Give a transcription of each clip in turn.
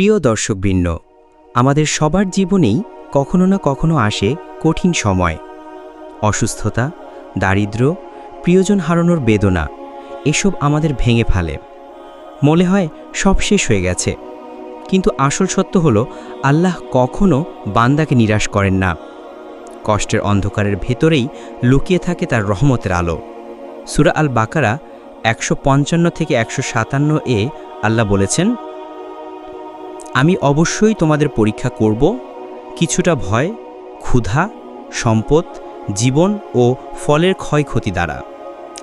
প্রিয় দর্শকবৃন্দ, আমাদের সবার জীবনেই কখনো না কখনো আসে কঠিন সময়। অসুস্থতা দারিদ্র প্রিয়জন হারানোর বেদনা, এসব আমাদের ভেঙে ফেলে। মনে হয় সব শেষ হয়ে গেছে। কিন্তু আসল সত্য হলো, আল্লাহ কখনো বান্দাকে নিরাশ করেন না। কষ্টের অন্ধকারের ভেতরেই লুকিয়ে থাকে তার রহমতের আলো। সুরা আল বাকারা একশো পঞ্চান্ন থেকে একশো সাতান্ন এ আল্লাহ বলেছেন আমি অবশ্যই তোমাদের পরীক্ষা করব। কিছুটা ভয়, ক্ষুধা, সম্পদ, জীবন ও ফলের ক্ষয়ক্ষতি দ্বারা।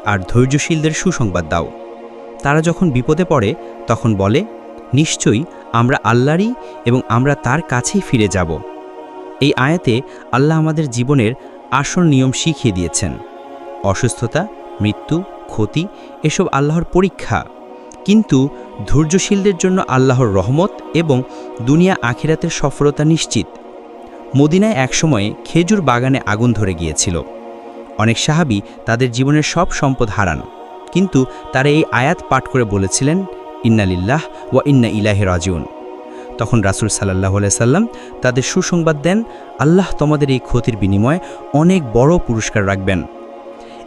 আর ধৈর্যশীলদের সুসংবাদ দাও। তারা যখন বিপদে পড়ে, তখন বলে, নিশ্চয়ই আমরা আল্লাহরই এবং আমরা তার কাছেই ফিরে যাব। এই আয়াতে আল্লাহ আমাদের জীবনের আসল নিয়ম শিখিয়ে দিয়েছেন। অসুস্থতা, মৃত্যু, ক্ষতি, এসব আল্লাহর পরীক্ষা। কিন্তু ধৈর্যশীলদের জন্য আল্লাহর রহমত এবং দুনিয়া আখিরাতের সফলতা নিশ্চিত। মদিনায় একসময়ে খেজুর বাগানে আগুন ধরে গিয়েছিল। অনেক সাহাবী তাদের জীবনের সব সম্পদ হারান। কিন্তু তারা এই আয়াত পাঠ করে বলেছিলেন, ইন্নালিল্লাহ ওয়া ইন্না ইলাহি রাজিউন। তখন রাসূল সাল্লাহ সাল্লাম তাদের সুসংবাদ দেন, আল্লাহ তোমাদের এই ক্ষতির বিনিময়ে অনেক বড় পুরস্কার রাখবেন।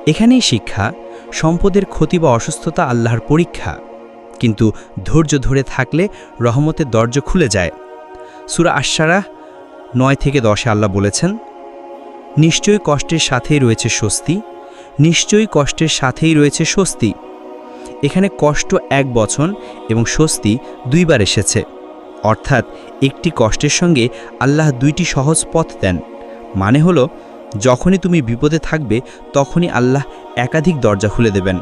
এখানেই শিক্ষা, সম্পদের ক্ষতি বা অসুস্থতা আল্লাহর পরীক্ষা। কিন্তু ধৈর্য ধরে থাকলে রহমতের দরজা খুলে যায়। সুরা আশারা নয় থেকে দশে আল্লাহ বলেছেন, নিশ্চয়ই কষ্টের সাথেই রয়েছে স্বস্তি, নিশ্চয়ই কষ্টের সাথেই রয়েছে স্বস্তি। এখানে কষ্ট এক বচন এবং স্বস্তি দুইবার এসেছে। অর্থাৎ একটি কষ্টের সঙ্গে আল্লাহ দুইটি সহজ পথ দেন। মানে হলো, যখনই তুমি বিপদে থাকবে, তখনই আল্লাহ একাধিক দরজা খুলে দেবেন।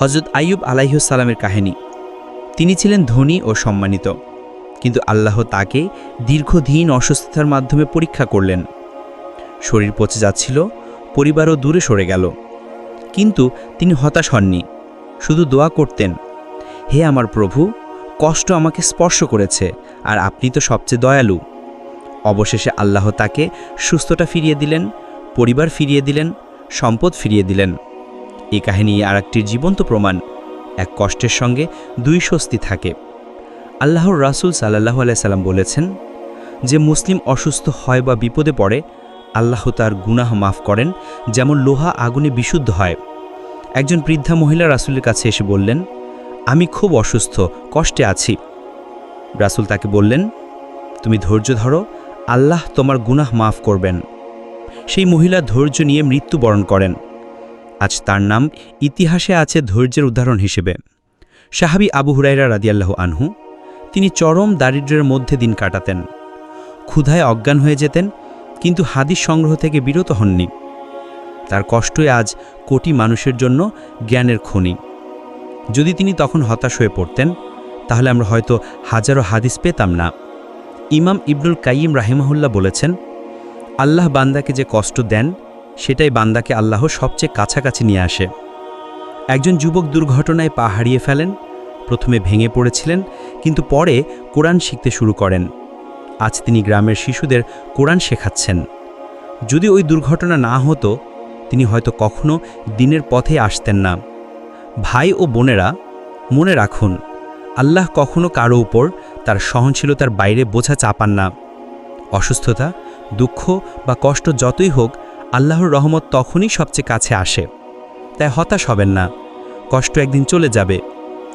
হজরত আইয়ুব আলাইহুসালামের কাহিনী। তিনি ছিলেন ধনী ও সম্মানিত। কিন্তু আল্লাহ তাকে দীর্ঘদিন অসুস্থতার মাধ্যমে পরীক্ষা করলেন। শরীর পচে যাচ্ছিল, পরিবারও দূরে সরে গেল। কিন্তু তিনি হতাশ হননি, শুধু দোয়া করতেন, হে আমার প্রভু, কষ্ট আমাকে স্পর্শ করেছে, আর আপনি তো সবচেয়ে দয়ালু। অবশেষে আল্লাহ তাকে সুস্থতা ফিরিয়ে দিলেন, পরিবার ফিরিয়ে দিলেন, সম্পদ ফিরিয়ে দিলেন। এই কাহিনী আর একটির জীবন্ত প্রমাণ। এক কষ্টের সঙ্গে দুই স্বস্তি থাকে। আল্লাহর রাসুল সাল্লাহ সাল্লাম বলেছেন, যে মুসলিম অসুস্থ হয় বা বিপদে পড়ে, আল্লাহ তার গুনাহ মাফ করেন, যেমন লোহা আগুনে বিশুদ্ধ হয়। একজন বৃদ্ধা মহিলা রাসুলের কাছে এসে বললেন, আমি খুব অসুস্থ, কষ্টে আছি। রাসুল তাকে বললেন, তুমি ধৈর্য ধরো, আল্লাহ তোমার গুনাহ মাফ করবেন। সেই মহিলা ধৈর্য নিয়ে মৃত্যুবরণ করেন। আজ তার নাম ইতিহাসে আছে ধৈর্যের উদাহরণ হিসেবে। সাহাবি আবু হুরাইরা রাদিয়াল্লাহ আনহু, তিনি চরম দারিদ্র্যের মধ্যে দিন কাটাতেন। ক্ষুধায় অজ্ঞান হয়ে যেতেন, কিন্তু হাদিস সংগ্রহ থেকে বিরত হননি। তার কষ্টই আজ কোটি মানুষের জন্য জ্ঞানের খনি। যদি তিনি তখন হতাশ হয়ে পড়তেন, তাহলে আমরা হয়তো হাজারো হাদিস পেতাম না। ইমাম ইবনুল কাইম রাহিমাহুল্লাহ বলেছেন, আল্লাহ বান্দাকে যে কষ্ট দেন সেটাই বান্দাকে আল্লাহ সবচেয়ে কাছাকাছি নিয়ে আসে। একজন যুবক দুর্ঘটনায় পা হারিয়ে ফেলেন, প্রথমে ভেঙে পড়েছিলেন, কিন্তু পরে কোরআন শিখতে শুরু করেন। আজ তিনি গ্রামের শিশুদের কোরআন শেখাচ্ছেন। যদি ওই দুর্ঘটনা না হতো, তিনি হয়তো কখনো দিনের পথে আসতেন না। ভাই ও বোনেরা, মনে রাখুন, আল্লাহ কখনো কারও উপর তার সহনশীলতার বাইরে বোঝা চাপান না। অসুস্থতা, দুঃখ বা কষ্ট যতই হোক আল্লাহর রহমত তখনই সবচেয়ে কাছে আসে। তাই হতাশ হবেন না। কষ্ট একদিন চলে যাবে।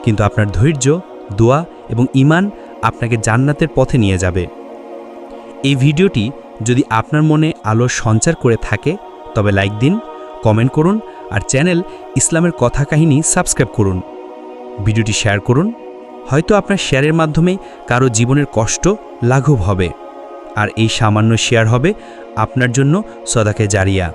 কিন্তু আপনার ধৈর্য, দোয়া এবং ইমান আপনাকে জান্নাতের পথে নিয়ে যাবে। এই ভিডিওটি যদি আপনার মনে আলো সঞ্চার করে থাকে, তবে লাইক দিন, কমেন্ট করুন আর চ্যানেল ইসলামের কথা কাহিনী সাবস্ক্রাইব করুন। ভিডিওটি শেয়ার করুন। হয়তো আপনার শেয়ারের মাধ্যমে কারও জীবনের কষ্ট লাঘব হবে। আর এই সামান্য শেয়ার হবে আপনার জন্য সদাকে জারিয়া।